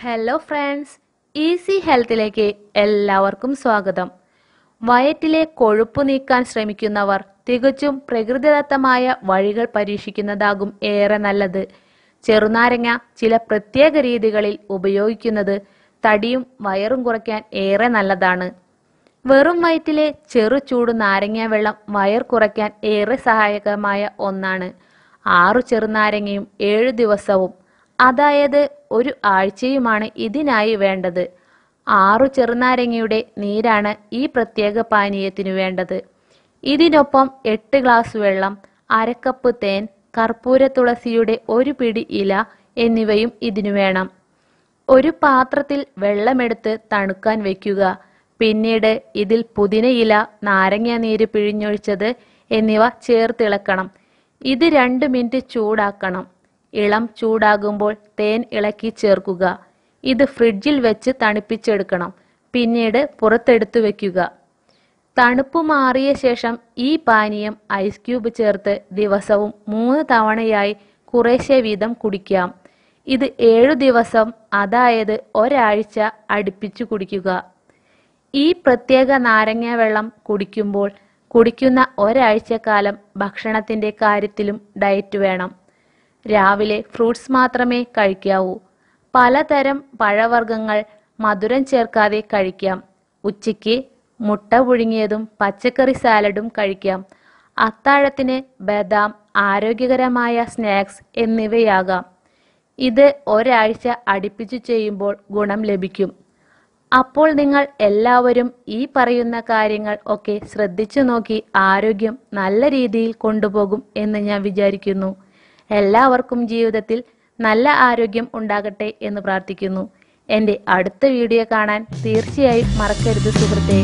Hello friends easy ഹെൽത്തിലേക്ക് എല്ലാവർക്കും സ്വാഗതം. വയറ്റിലെ കൊഴുപ്പ് നീക്കാൻ ശ്രമിക്കുന്നവർ തികച്ചും പ്രകൃതിദത്തമായ വഴികൾ പരീക്ഷിക്കുന്നതാകും ഏറെ നല്ലത്. ചെറുനാരങ്ങ ചില പ്രത്യേക രീതികളിൽ ഉപയോഗിക്കുന്നത് തടിയും വയറും കുറയ്ക്കാൻ ഏറെ നല്ലതാണ്. വെറും വയറ്റിലെ ചെറു ചൂട് നാരങ്ങ വെള്ളം വയർ കുറയ്ക്കാൻ ഏറെ സഹായകമായ ഒന്നാണ്. ആറു ചെറുനാരങ്ങയും ഏഴു ദിവസവും അതായത് ഒരു ആഴ്ചയുമാണ് ഇതിനായി വേണ്ടത്. ആറു ചെറുനാരങ്ങയുടെ നീരാണ് ഈ പ്രത്യേക പാനീയത്തിനു വേണ്ടത്. ഇതിനൊപ്പം എട്ട് ഗ്ലാസ് വെള്ളം അരക്കപ്പ് തേൻ കർപ്പൂര തുളസിയുടെ ഒരു പിടി ഇല എന്നിവയും ഇതിനു വേണം. ഒരു പാത്രത്തിൽ വെള്ളമെടുത്ത് തണുക്കാൻ വെക്കുക. പിന്നീട് ഇതിൽ പുതിനയില നാരങ്ങ നീര് പിഴിഞ്ഞൊഴിച്ചത് എന്നിവ ചേർത്തിളക്കണം. ഇത് രണ്ട് മിനിറ്റ് ചൂടാക്കണം. ഇളം ചൂടാകുമ്പോൾ തേൻ ഇളക്കി ചേർക്കുക. ഇത് ഫ്രിഡ്ജിൽ വെച്ച് തണുപ്പിച്ചെടുക്കണം. പിന്നീട് പുറത്തെടുത്തു വയ്ക്കുക തണുപ്പ് മാറിയ ശേഷം ഈ പാനീയം ഐസ് ക്യൂബ് ചേർത്ത് ദിവസവും മൂന്ന് തവണയായി കുറേശ്ശെ വീതം കുടിക്കാം. ഇത് ഏഴു ദിവസം അതായത് ഒരാഴ്ച അടുപ്പിച്ചു കുടിക്കുക. ഈ പ്രത്യേക നാരങ്ങ വെള്ളം കുടിക്കുമ്പോൾ കുടിക്കുന്ന ഒരാഴ്ചക്കാലം ഭക്ഷണത്തിന്റെ കാര്യത്തിലും ഡയറ്റ് വേണം. രാവിലെ ഫ്രൂട്ട്സ് മാത്രമേ കഴിക്കാവൂ. പലതരം പഴവർഗങ്ങൾ മധുരം ചേർക്കാതെ കഴിക്കാം. ഉച്ചയ്ക്ക് മുട്ട പുഴുങ്ങിയതും പച്ചക്കറി സാലഡും കഴിക്കാം. അത്താഴത്തിന് ബദാം ആരോഗ്യകരമായ സ്നാക്സ് എന്നിവയാകാം. ഇത് ഒരാഴ്ച അടുപ്പിച്ചു ചെയ്യുമ്പോൾ ഗുണം ലഭിക്കും. അപ്പോൾ നിങ്ങൾ എല്ലാവരും ഈ പറയുന്ന കാര്യങ്ങൾ ഒക്കെ ശ്രദ്ധിച്ചു നോക്കി ആരോഗ്യം നല്ല രീതിയിൽ കൊണ്ടുപോകും എന്ന് ഞാൻ വിചാരിക്കുന്നു. എല്ലാവർക്കും ജീവിതത്തിൽ നല്ല ആരോഗ്യം ഉണ്ടാകട്ടെ എന്ന് പ്രാർത്ഥിക്കുന്നു. എന്റെ അടുത്ത വീഡിയോ കാണാൻ തീർച്ചയായും മറക്കരുത് സുഹൃത്തെ.